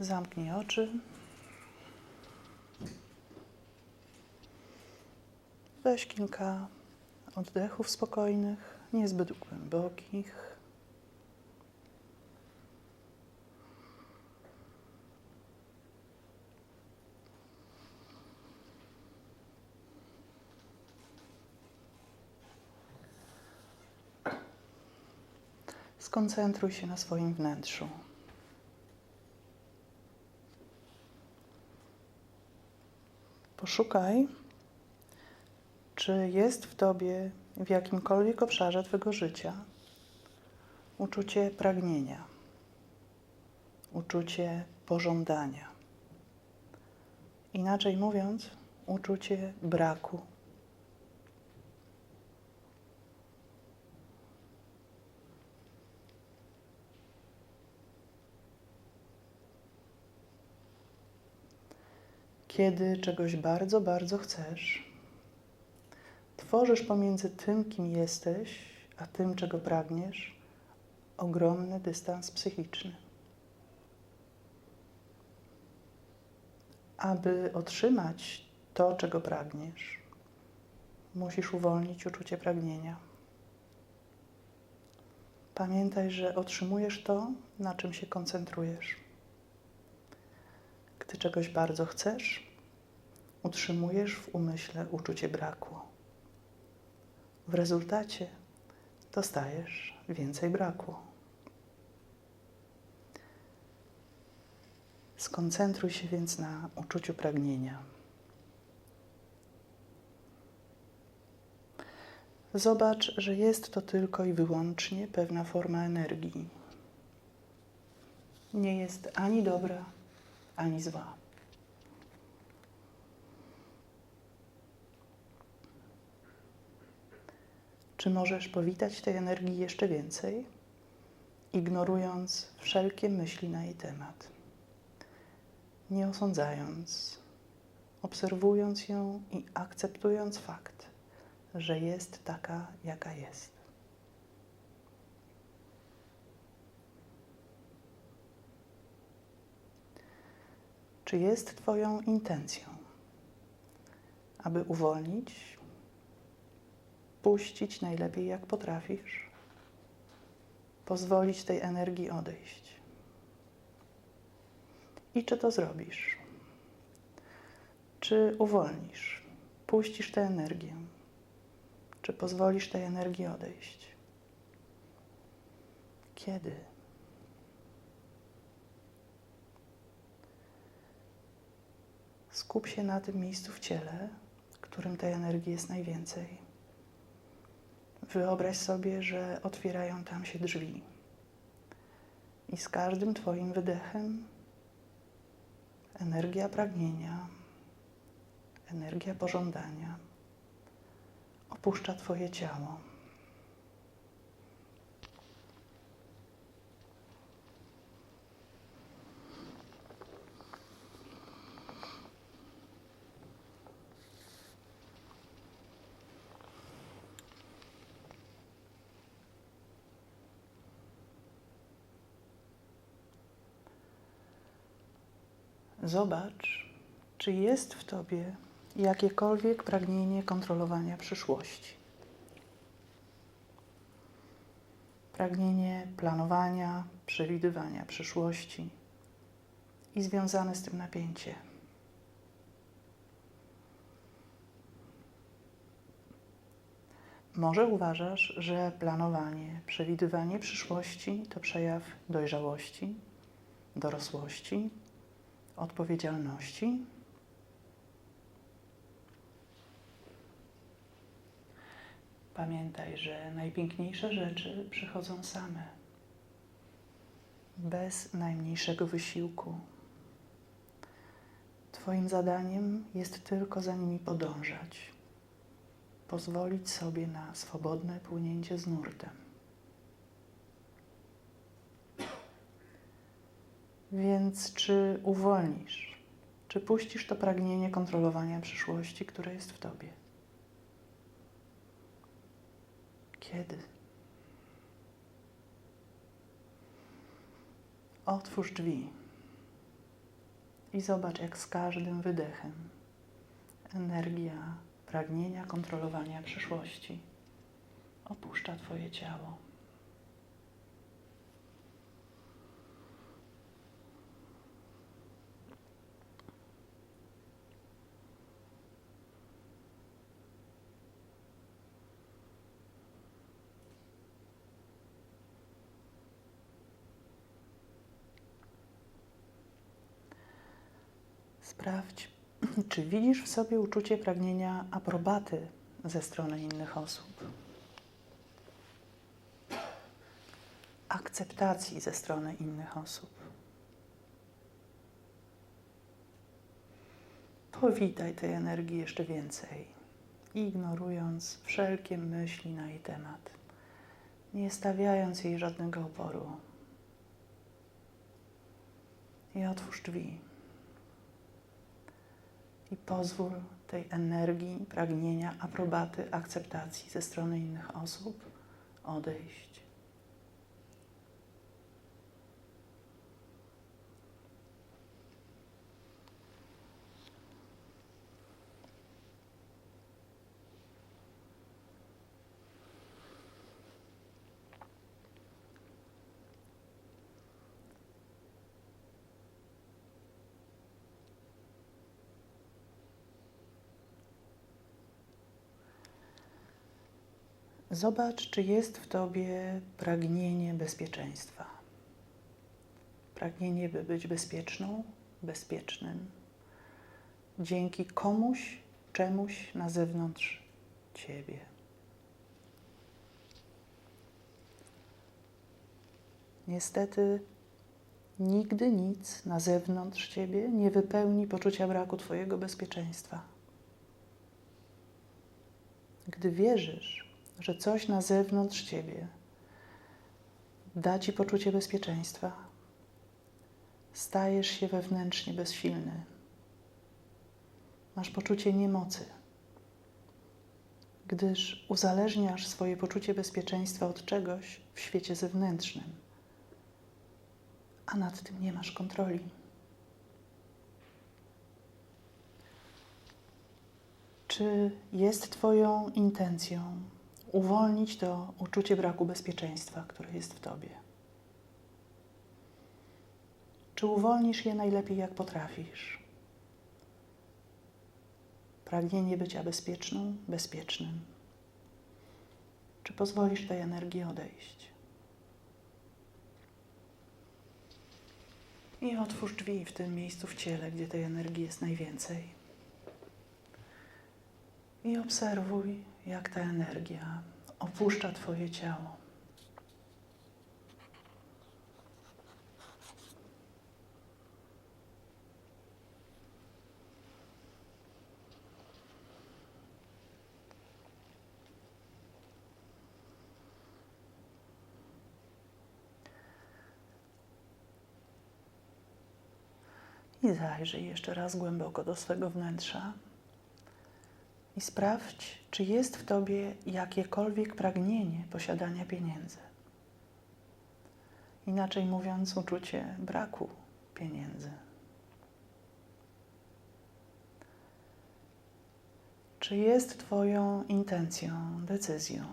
Zamknij oczy. Weź kilka oddechów spokojnych, niezbyt głębokich. Skoncentruj się na swoim wnętrzu. Poszukaj, czy jest w tobie w jakimkolwiek obszarze twojego życia uczucie pragnienia, uczucie pożądania. Inaczej mówiąc, uczucie braku. Kiedy czegoś bardzo, bardzo chcesz, tworzysz pomiędzy tym, kim jesteś, a tym, czego pragniesz, ogromny dystans psychiczny. Aby otrzymać to, czego pragniesz, musisz uwolnić uczucie pragnienia. Pamiętaj, że otrzymujesz to, na czym się koncentrujesz. Gdy czegoś bardzo chcesz, utrzymujesz w umyśle uczucie braku. W rezultacie dostajesz więcej braku. Skoncentruj się więc na uczuciu pragnienia. Zobacz, że jest to tylko i wyłącznie pewna forma energii. Nie jest ani dobra, ani zła. Czy możesz powitać tej energii jeszcze więcej, ignorując wszelkie myśli na jej temat, nie osądzając, obserwując ją i akceptując fakt, że jest taka, jaka jest? Czy jest Twoją intencją, aby uwolnić, puścić najlepiej jak potrafisz, pozwolić tej energii odejść? I czy to zrobisz? Czy uwolnisz, puścisz tę energię? Czy pozwolisz tej energii odejść? Kiedy? Skup się na tym miejscu w ciele, w którym tej energii jest najwięcej. Wyobraź sobie, że otwierają tam się drzwi. I z każdym Twoim wydechem energia pragnienia, energia pożądania opuszcza Twoje ciało. Zobacz, czy jest w tobie jakiekolwiek pragnienie kontrolowania przyszłości. Pragnienie planowania, przewidywania przyszłości i związane z tym napięcie. Może uważasz, że planowanie, przewidywanie przyszłości to przejaw dojrzałości, dorosłości, odpowiedzialności? Pamiętaj, że najpiękniejsze rzeczy przychodzą same, bez najmniejszego wysiłku. Twoim zadaniem jest tylko za nimi podążać, pozwolić sobie na swobodne płynięcie z nurtem. Więc czy uwolnisz, czy puścisz to pragnienie kontrolowania przyszłości, które jest w tobie? Kiedy? Otwórz drzwi. I zobacz, jak z każdym wydechem energia pragnienia kontrolowania przyszłości opuszcza Twoje ciało. Sprawdź, czy widzisz w sobie uczucie pragnienia aprobaty ze strony innych osób, akceptacji ze strony innych osób. Powitaj tej energii jeszcze więcej, ignorując wszelkie myśli na jej temat, nie stawiając jej żadnego oporu. I otwórz drzwi i pozwól tej energii, pragnienia, aprobaty, akceptacji ze strony innych osób odejść. Zobacz, czy jest w tobie pragnienie bezpieczeństwa. Pragnienie, by być bezpieczną, bezpiecznym, dzięki komuś, czemuś na zewnątrz ciebie. Niestety, nigdy nic na zewnątrz ciebie nie wypełni poczucia braku twojego bezpieczeństwa. Gdy wierzysz, że coś na zewnątrz ciebie da ci poczucie bezpieczeństwa, stajesz się wewnętrznie bezsilny. Masz poczucie niemocy, gdyż uzależniasz swoje poczucie bezpieczeństwa od czegoś w świecie zewnętrznym, a nad tym nie masz kontroli. Czy jest Twoją intencją uwolnić to uczucie braku bezpieczeństwa, które jest w Tobie? Czy uwolnisz je najlepiej, jak potrafisz? Pragnienie bycia bezpieczną, bezpiecznym. Czy pozwolisz tej energii odejść? I otwórz drzwi w tym miejscu w ciele, gdzie tej energii jest najwięcej. I obserwuj, jak ta energia opuszcza Twoje ciało. I zajrzyj jeszcze raz głęboko do swego wnętrza i sprawdź, czy jest w tobie jakiekolwiek pragnienie posiadania pieniędzy. Inaczej mówiąc, uczucie braku pieniędzy. Czy jest Twoją intencją, decyzją,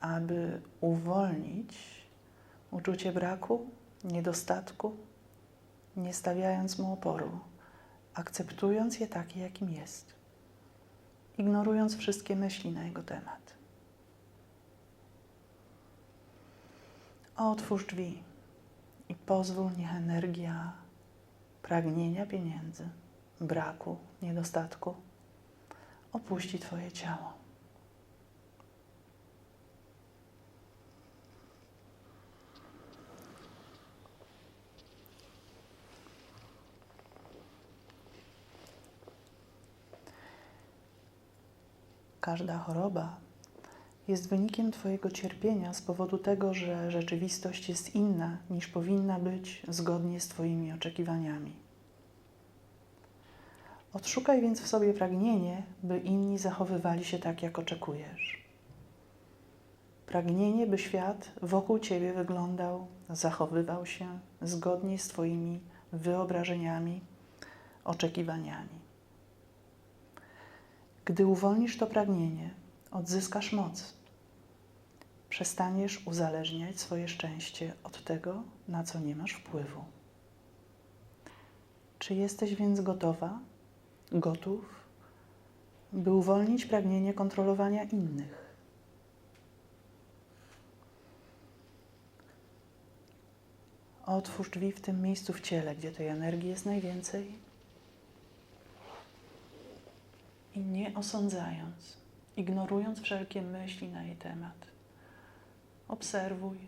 aby uwolnić uczucie braku, niedostatku, nie stawiając mu oporu, akceptując je takie, jakim jest, ignorując wszystkie myśli na jego temat. Otwórz drzwi i pozwól, niech energia pragnienia pieniędzy, braku, niedostatku opuści Twoje ciało. Każda choroba jest wynikiem Twojego cierpienia z powodu tego, że rzeczywistość jest inna niż powinna być zgodnie z Twoimi oczekiwaniami. Odszukaj więc w sobie pragnienie, by inni zachowywali się tak, jak oczekujesz. Pragnienie, by świat wokół Ciebie wyglądał, zachowywał się zgodnie z Twoimi wyobrażeniami, oczekiwaniami. Gdy uwolnisz to pragnienie, odzyskasz moc. Przestaniesz uzależniać swoje szczęście od tego, na co nie masz wpływu. Czy jesteś więc gotowa, gotów, by uwolnić pragnienie kontrolowania innych? Otwórz drzwi w tym miejscu w ciele, gdzie tej energii jest najwięcej. I nie osądzając, ignorując wszelkie myśli na jej temat, obserwuj,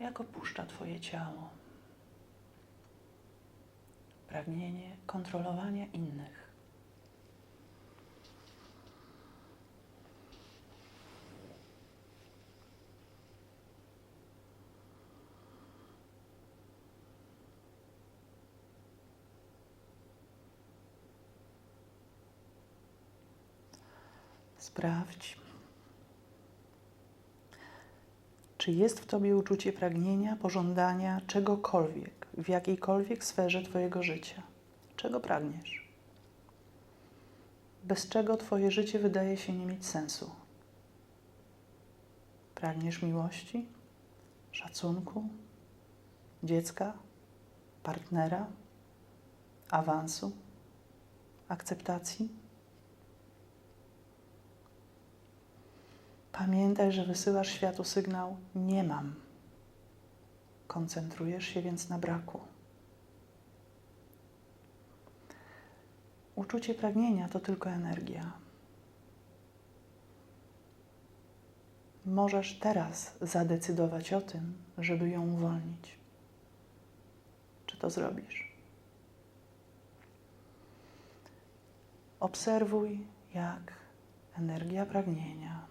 jak opuszcza Twoje ciało pragnienie kontrolowania innych. Sprawdź, czy jest w Tobie uczucie pragnienia, pożądania czegokolwiek w jakiejkolwiek sferze Twojego życia. Czego pragniesz? Bez czego Twoje życie wydaje się nie mieć sensu? Pragniesz miłości, szacunku, dziecka, partnera, awansu, akceptacji? Pamiętaj, że wysyłasz światu sygnał: Nie mam. Koncentrujesz się więc na braku. Uczucie pragnienia to tylko energia. Możesz teraz zadecydować o tym, żeby ją uwolnić. Czy to zrobisz? Obserwuj, jak energia pragnienia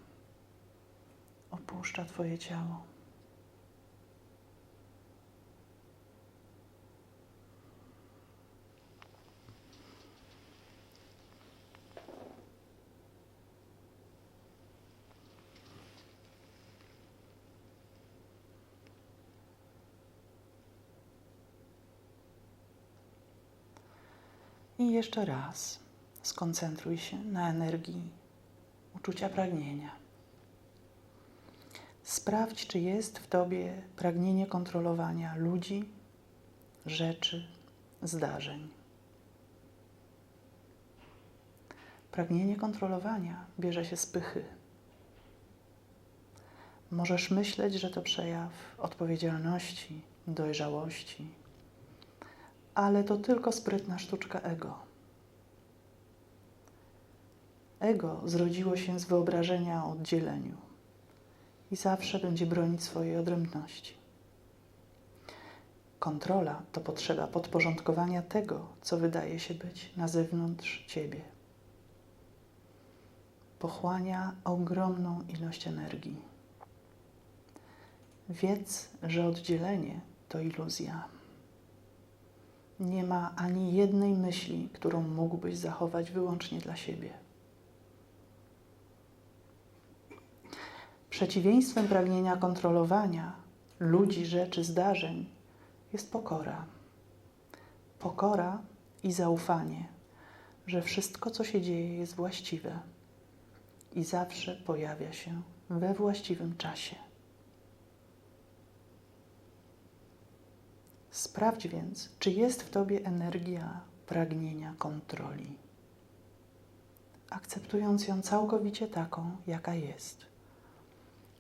opuszcza Twoje ciało. I jeszcze raz skoncentruj się na energii uczucia pragnienia. Sprawdź, czy jest w tobie pragnienie kontrolowania ludzi, rzeczy, zdarzeń. Pragnienie kontrolowania bierze się z pychy. Możesz myśleć, że to przejaw odpowiedzialności, dojrzałości, ale to tylko sprytna sztuczka ego. Ego zrodziło się z wyobrażenia o oddzieleniu i zawsze będzie bronić swojej odrębności. Kontrola to potrzeba podporządkowania tego, co wydaje się być na zewnątrz ciebie. Pochłania ogromną ilość energii. Wiedz, że oddzielenie to iluzja. Nie ma ani jednej myśli, którą mógłbyś zachować wyłącznie dla siebie. Przeciwieństwem pragnienia kontrolowania ludzi, rzeczy, zdarzeń jest pokora. Pokora i zaufanie, że wszystko, co się dzieje, jest właściwe i zawsze pojawia się we właściwym czasie. Sprawdź więc, czy jest w tobie energia pragnienia kontroli, akceptując ją całkowicie taką, jaka jest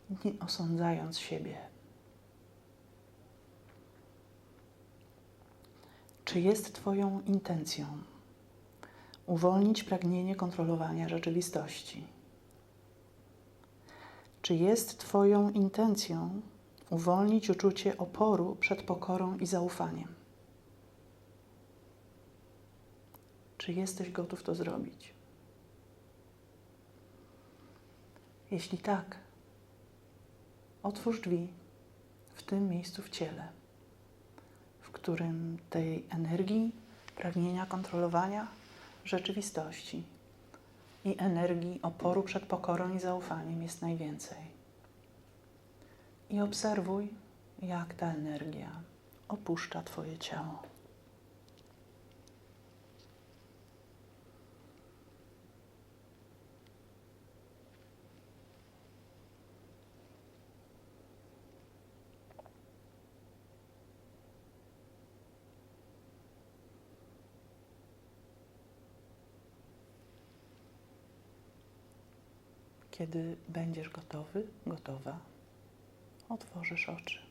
nie osądzając siebie. Czy jest Twoją intencją uwolnić pragnienie kontrolowania rzeczywistości? Czy jest Twoją intencją uwolnić uczucie oporu przed pokorą i zaufaniem? Czy jesteś gotów to zrobić? Jeśli tak, Otwórz drzwi w tym miejscu w ciele, w którym tej energii, pragnienia kontrolowania rzeczywistości i energii oporu przed pokorą i zaufaniem jest najwięcej. I obserwuj, jak ta energia opuszcza Twoje ciało. Kiedy będziesz gotowy, gotowa, otworzysz oczy.